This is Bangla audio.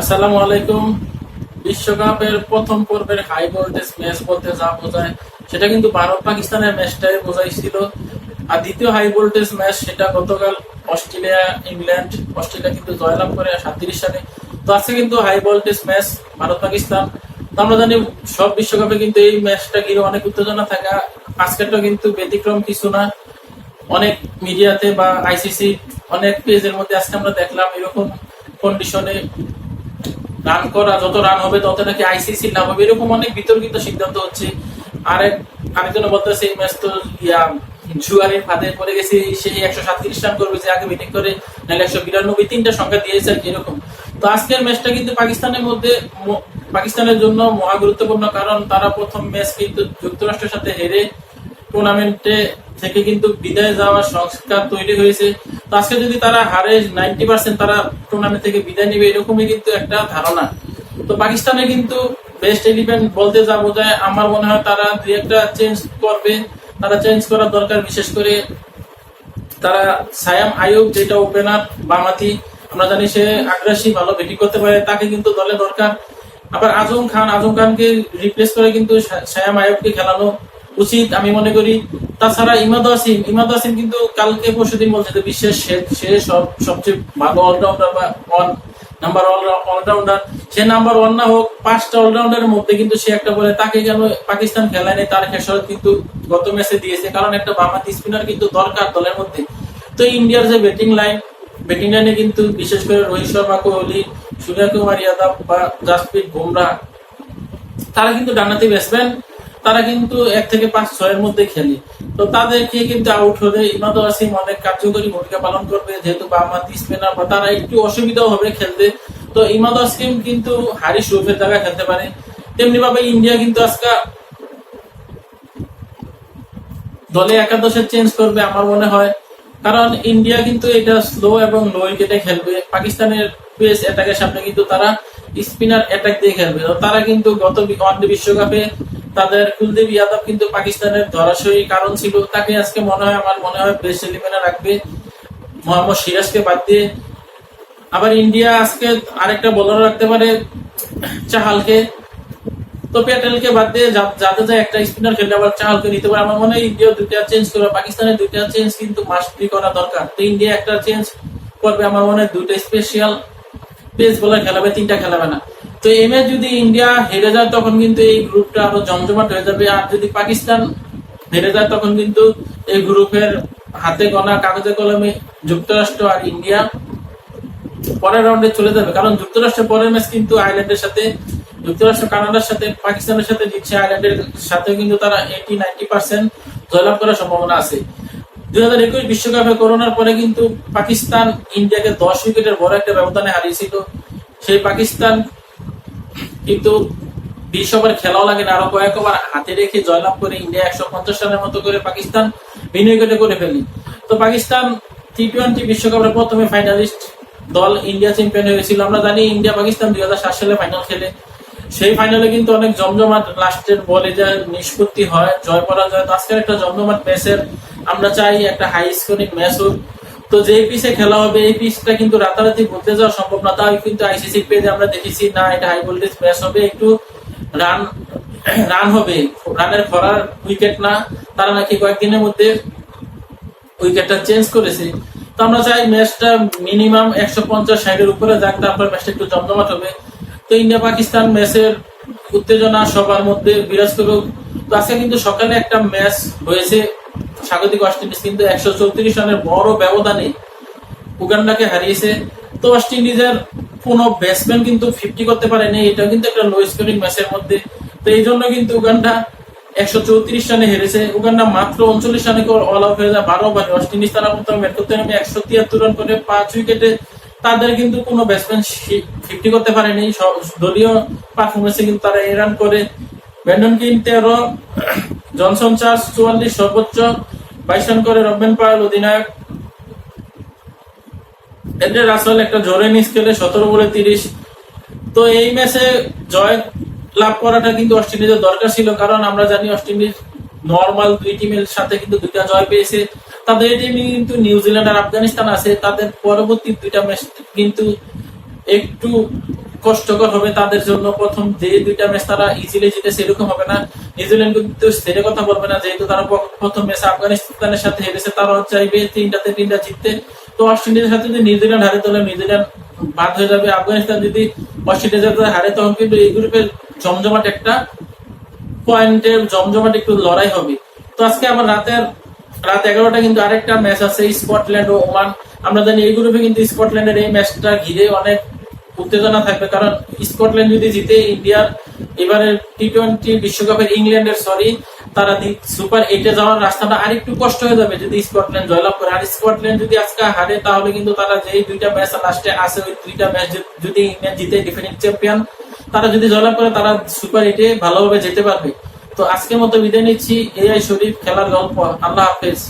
আসসালামু আলাইকুম। বিশ্বকাপের প্রথম পর্বের হাই ভোল্টেজ ম্যাচ বলতে যা বোঝায়, সেটা কিন্তু ভারত পাকিস্তানের ম্যাচটাই বোঝাইছিল। আর দ্বিতীয় হাই ভোল্টেজ ম্যাচ সেটা গতকাল অস্ট্রেলিয়া, ইংল্যান্ড, অস্ট্রেলিয়া কিন্তু জয়লাভ করে সাতত্রিশ সালে তো আজকে কিন্তু high voltage match Bharat Pakistan. তো আমরা জানি সব বিশ্বকাপে কিন্তু এই ম্যাচটা ঘিরে অনেক উত্তেজনা থাকা। আজকেরটা কিন্তু ব্যতিক্রম কিছু না। অনেক মিডিয়াতে বা আইসিসি অনেক পেজের মধ্যে আজকে আমরা দেখলাম এরকম কন্ডিশনে রান করা, যত রান হবে, তত নাকি আইসিসি লাভ হবে। এরকম অনেক বিতর্কিত সিদ্ধান্ত হচ্ছে। আরেক আরেকজন বলতেছে, এই ম্যাচ তো জুয়ারের ফাঁদে পড়ে গেছে সেই একশো সাতত্রিশ রান করবে, যে আগে ব্যাটিং করে, নাহলে একশো বিরানব্বই তিনটা সংখ্যা দিয়েছে আর এরকম। তো আজকের ম্যাচটা কিন্তু পাকিস্তানের মধ্যে পাকিস্তানের জন্য মহা গুরুত্বপূর্ণ, কারণ তারা প্রথম ম্যাচ কিন্তু যুক্তরাষ্ট্রের সাথে হেরে টুর্নামেন্টে থেকে কিন্তু বিদায় যাওয়ার সংস্কার তৈরি হয়েছে। তো আজকে যদি তারা হারে নাইনটি পার্সেন্ট তারা টুর্নামেন্ট থেকে বিদায় নেবে, এরকমই কিন্তু একটা ধারণা। তো পাকিস্তানে কিন্তু বেস্ট ইলেভেন বলতে যা বোঝায়, আমার মনে হয় তারা দুই একটা চেঞ্জ করবে। তারা চেঞ্জ করার দরকার, বিশেষ করে তারা সায়াম আয়ুব যেটা ওপেনার বামাতি আমরা জানি সে আগ্রাসী, ভালো ব্যাটিং করতে পারে, তাকে কিন্তু দলে দরকার। আবার আজম খান, আজম খানকে রিপ্লেস করে কিন্তু সায়াম আয়ুবকে খেলানো উচিত, আমি মনে করি। তাছাড়া ইমাদ আসিম ইমাদ আসিম কিন্তু কালকে পরশুদিন বলছে যে বিশ্বের সে- সে সব, সবচেয়ে ভালো অলরাউন্ডার বা ওয়ান নাম্বার অলরাউন্ডার সে নাম্বার ওয়ান না হোক, পাঁচটা অলরাউন্ডারের মধ্যে কিন্তু সে একটা বলে, তাকে কেন পাকিস্তান খেলায় নেই তার খেসারত কিন্তু গত ম্যাচে দিয়েছে। কারণ একটা বামাতি স্পিনার কিন্তু দরকার দলের মধ্যে। তো ইন্ডিয়ার যে ব্যাটিং লাইন ব্যাটিং লাইনে কিন্তু বিশেষ করে রোহিত শর্মা, কোহলি সূর্য কুমার যাদব বা জাসপ্রীত বুমরা, তারা কিন্তু ডানাতে ব্যাটসম্যান তারা কিন্তু এক থেকে পাঁচ, ছয়ের মধ্যে খেলে। তো তাদেরকে কিন্তু আউট হলে ইমাদ আসিম অনেক কার্যকরী ভূমিকা পালন করবে, যেহেতু বামহাতি স্পিনার বা তারা একটু অসুবিধাও হবে খেলতে। তো ইমাদ আসিম কিন্তু হারিস রুফের জায়গায় খেলতে পারে। তেমনি ভাবে ইন্ডিয়া কিন্তু আজকে দলে একাদশের চেঞ্জ করবে আমার মনে হয়। কারণ ইন্ডিয়া কিন্তু এটা স্লো এবং লো উইকেটে খেলবে। পাকিস্তানের পেস অ্যাটাকের সামনে কিন্তু তারা স্পিনার অ্যাটাক দিয়ে খেলবে। তারা কিন্তু গত ওয়ানডে বিশ্বকাপে তাদের কুলদীপ যাদব কিন্তু পাকিস্তানের ধরাশয়ী। কারণ ছিল তাকে আজকে মনে হয়, আমার মনে হয় বেস্ট ইলেভেনে রাখবে। মোহাম্মদ সিরাজকে বাদ দিয়ে। আবার ইন্ডিয়া আজকে আরেকটা বোলার রাখতে পারে, চাহালকে। তো প্যাটেলকে বাদ দিয়ে যাতে যায় একটা স্পিনার খেলতে আবার চাহালকে নিতে পারে। আমার মনে হয় ইন্ডিয়া দুইটা চেঞ্জ করবে, পাকিস্তানের দুইটা চেঞ্জ কিন্তু মাস্ট করা দরকার। তো ইন্ডিয়া একটা চেঞ্জ করবে, আমার মনে হয় দুইটা স্পেশাল পেস বোলার খেলাবে, তিনটা খেলাবে না। তো এম এ যদি ইন্ডিয়া হেরে যায়, তখন কিন্তু এই গ্রুপটা আরও জমজমাট হয়ে যাবে। আর যদি পাকিস্তান হেরে যায়, তখন কিন্তু এই গ্রুপের হাতে গনা কাগজে কলমে যুক্তরাষ্ট্র আর ইন্ডিয়া পরের রাউন্ডে চলে যাবে। কারণ যুক্তরাষ্ট্রের পরের ম্যাচ কিন্তু আয়ারল্যান্ডের সাথে, যুক্তরাষ্ট্র কানাডার সাথে, পাকিস্তানের সাথে জিতছে আয়ারল্যান্ডের সাথে কিন্তু তারা এইটি নাইনটি পার্সেন্ট জয়লাভ করার সম্ভাবনা আছে। দুই হাজার একুশ বিশ্বকাপে করোনার পরে কিন্তু পাকিস্তান ইন্ডিয়াকে দশ উইকেটের বড় একটা ব্যবধানে হারিয়েছিল। সেই পাকিস্তান কিন্তু বিশ ওভার খেলাও লাগে না। আরও কয়েক ওভার হাতে রেখে জয়লাভ করে ইন্ডিয়া একশো পঞ্চাশ রানের মতো করে পাকিস্তান বিন উইকেটে করে ফেলি তো পাকিস্তান টি টোয়েন্টি বিশ্বকাপের প্রথমে ফাইনালিস্ট দল ইন্ডিয়া চ্যাম্পিয়ন হয়েছিল। আমরা জানি ইন্ডিয়া পাকিস্তান দুই হাজার সাত সালে ফাইনাল খেলে। সেই ফাইনালে কিন্তু অনেক জমজমাট লাস্টের বলে যা নিষ্পত্তি হয়, জয় পরাজয়। আজকের একটা জমজমাট ম্যাচের আমরা চাই একটা হাই স্কোরিং ম্যাচ হোক। তো যে পিসে খেলা হবে, এই পিসটা কিন্তু রাতারাতি বদলে যাওয়া সম্ভব না। তাই কিন্তু আইসিসি পেজে আমরা দেখেছি, না, এটা হাই ভোল্টেজ ম্যাচ হবে, একটু রান রান হবে। রানের খরার উইকেট না, তারা নাকি কয়েকদিনের মধ্যে উইকেটটা চেঞ্জ করেছে। তো আমরা চাই ম্যাচটা মিনিমাম একশো পঞ্চাশ ষাটের উপরে যাক, তারপর ম্যাচটা একটু জমজমাট হবে। তো ইন্ডিয়া পাকিস্তান ম্যাচের উত্তেজনা সবার মধ্যে বিরাজ করুক। তো আজকে কিন্তু সকালে একটা ম্যাচ হয়েছে স্বাগতিক ওয়েস্ট ইন্ডিজ কিন্তু একশো চৌত্রিশ রানের বড় ব্যবধানে উগান্ডাকে হারিয়েছে। তো ওয়েস্ট ইন্ডিজের কোনো ব্যাটসম্যান কিন্তু ফিফটি করতে পারেনি। এটা কিন্তু একটা লো স্কোরিং ম্যাচের মধ্যে। তো এই জন্য কিন্তু উগান্ডা একশো চৌত্রিশ রানে হেরেছে। উগান্ডা মাত্র উনচল্লিশ রানে অল আউট হয়ে যায় বারো ওভারে ওয়েস্ট ইন্ডিজ তারা প্রথমে ব্যাট করতে নেমে একশো তিয়াত্তর রান করে পাঁচ উইকেটে তাদের কিন্তু কোনো ব্যাটসম্যান ফিফটি করতে পারেনি। দলীয় পারফরমেন্সে কিন্তু তারা এই রান করে। ব্যান্ডন কিন তেরো জনসন চার্লস চুয়াল্লিশ সর্বোচ্চ। বাইশ রান করে রবেন পায়েল অধিনায়ক। এদের রাসেল একটা জোরে খেলে সতেরো বলে তিরিশ। তো এই ম্যাচে জয় লাভ করাটা কিন্তু দরকার ছিল, কারণ আমরা জানি নর্মাল দুই টিমের সাথে কিন্তু দুইটা জয় পেয়েছে। তাদের টিমে কিন্তু নিউজিল্যান্ড আর আফগানিস্তান আছে, তাদের পরবর্তী দুইটা ম্যাচ কিন্তু একটু কষ্টকর হবে তাদের জন্য। প্রথম যে দুইটা ম্যাচ তারা ইজিলি জিতে সেরকম হবে না। নিউজিল্যান্ড কিন্তু ছেড়ে কথা বলবে না, যেহেতু তারা প্রথম আফগানিস্তানের সাথে হেরেছে চাইবে তিনটাতে তিনটা জিততে। তো ইন্ডিজের সাথে যদি নিউজিল্যান্ড হারে, তাহলে নিউজিল্যান্ড বাদ হয়ে যাবে। আফগানিস্তান যদি ইন্ডিজের সাথে হারে, তখন কিন্তু এই গ্রুপের জমজমাট একটা পয়েন্টের জমজমাট একটু লড়াই হবে। তো আজকে আমার রাতের রাত এগারোটা কিন্তু আরেকটা ম্যাচ আছে, স্কটল্যান্ড ও ওমান। আমরা জানি এই গ্রুপে কিন্তু স্কটল্যান্ডের এই ম্যাচটা ঘিরে অনেক উত্তেজনা থাকবে, কারণ স্কটল্যান্ড যদি জিতে, ইন্ডিয়ার এবারে টি টোয়েন্টি বিশ্বকাপের ইংল্যান্ডের সরি তারা সুপার এইটে যাওয়ার রাস্তাটা আরেকটু কষ্ট হয়ে যাবে যদি স্কটল্যান্ড জয়লাভ করে। আর স্কটল্যান্ড যদি আজকে হারে, তাহলে কিন্তু তারা যেই দুইটা ম্যাচ লাস্টে আছে, ওই দুইটা ম্যাচ যদি ইংল্যান্ড জিতে ডিফেন্ডিং চ্যাম্পিয়ন তারা যদি জয়লাভ করে, তারা সুপার এইটে ভালোভাবে যেতে পারবে। তো আজকের মতো বিদায় নিচ্ছি। এআই শরীফ খেলার গল্প। আল্লাহ হাফেজ।